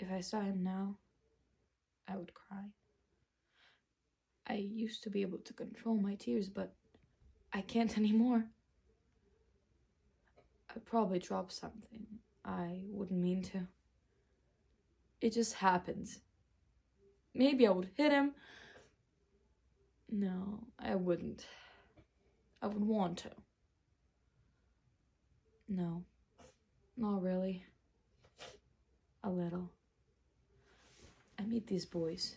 If I saw him now, I would cry. I used to be able to control my tears, but I can't anymore. I'd probably drop something. I wouldn't mean to. It just happens. Maybe I would hit him. No, I wouldn't. I would want to. No, not really. A little. Meet these boys.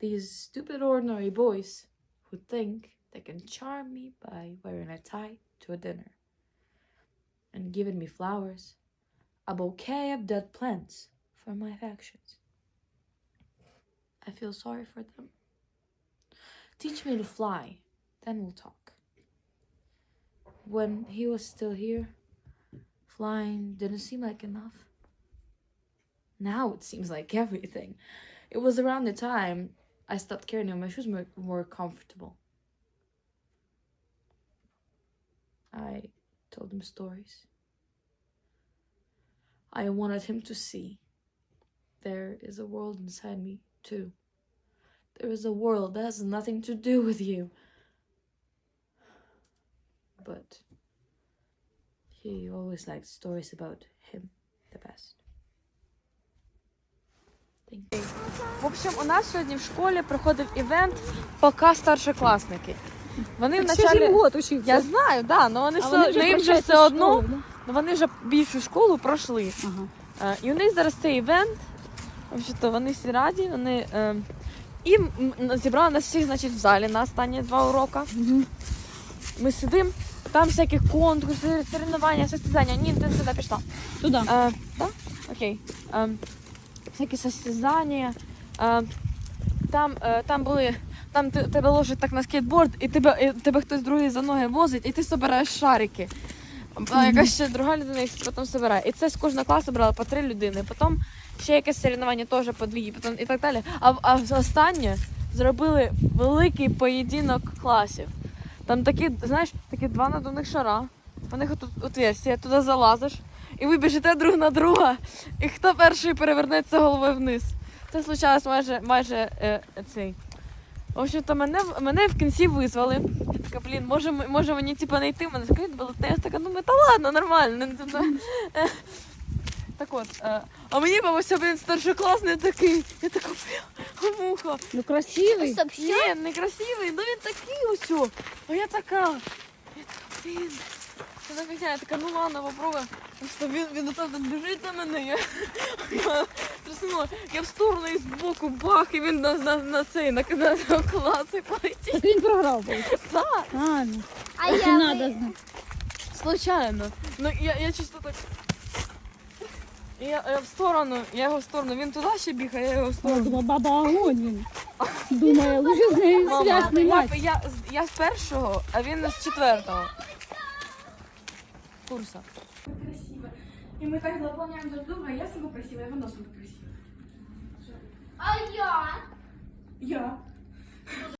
These stupid, ordinary boys who think they can charm me by wearing a tie to a dinner and giving me flowers, a bouquet of dead plants for my affections. I feel sorry for them. Teach me to fly, then we'll talk. When he was still here, flying didn't seem like enough. Now it seems like everything. It was around the time I stopped caring and my shoes were more comfortable. I told him stories. I wanted him to see there is a world inside me, too. There is a world that has nothing to do with you. But he always liked stories about him the best. В общем, у нас сьогодні в школі проходив івент пока старшокласники. Вони вначалі... год учиться. Я знаю, да, але вони все, вони вже їм вже все одно, да? ну, вони вже більшу школу пройшли. Ага. Е, І у них зараз цей івент. Взагалі, вони всі раді, вони. Е, і зібрали нас всіх, значить, в залі на останні два уроки. Мгм. Ми сидимо, там всякі конкурси, соревнування, состязання. Ні, ти сюди пішла. Туда. Е, да? Окей. Е, всякі состязання. Е, там, е, там були. Там тебе ложать так на скейтборд, і тебе, і тебе хтось другий за ноги возить, і ти збираєш шарики. А якась ще друга людина їх потім збирає. І це з кожного класу брали по три людини. Потім ще якесь соревнування теж по дві, потім і так далі. А, а останнє зробили великий поєдинок класів. Там такі, знаєш, такі два надувних шара. У них тут отверстия, туди залазиш, і ви біжите друг на друга, і хто перший перевернеться головою вниз. Це случалось майже майже е, цей. В общем-то, мене, мене в кінці визвали. Я така, блін, може, може мені типу, не йти, мене скажуть, було Я така, ну та ладно, нормально. не туди». Е, Так от, е, а мені бабуся, блін, старшокласний такий. Я така, муха. Ну красивий. Ні, не красивий, ну він такий ось. о. А я така. Я така, блін. Я така, ну ладно, попробуй. Просто він, він отак біжить на мене. Я, я тряснула. Я в сторону і збоку бах, і він на, на, на цей, на, на, на класи полетів. Так він програв. Так, А, ну. А Так і надо знати. случайно. Ну я, я чисто так. І Я, я в сторону, я його в сторону, він туди ще біг, а я його в сторону. думала, баба огонь він. Думає, лучше з нею связь не я, я, я з першого, а він з четвертого. Курса. И мы так заполняем друг друга, я сама красивая, и она сама красивая. А я? Я.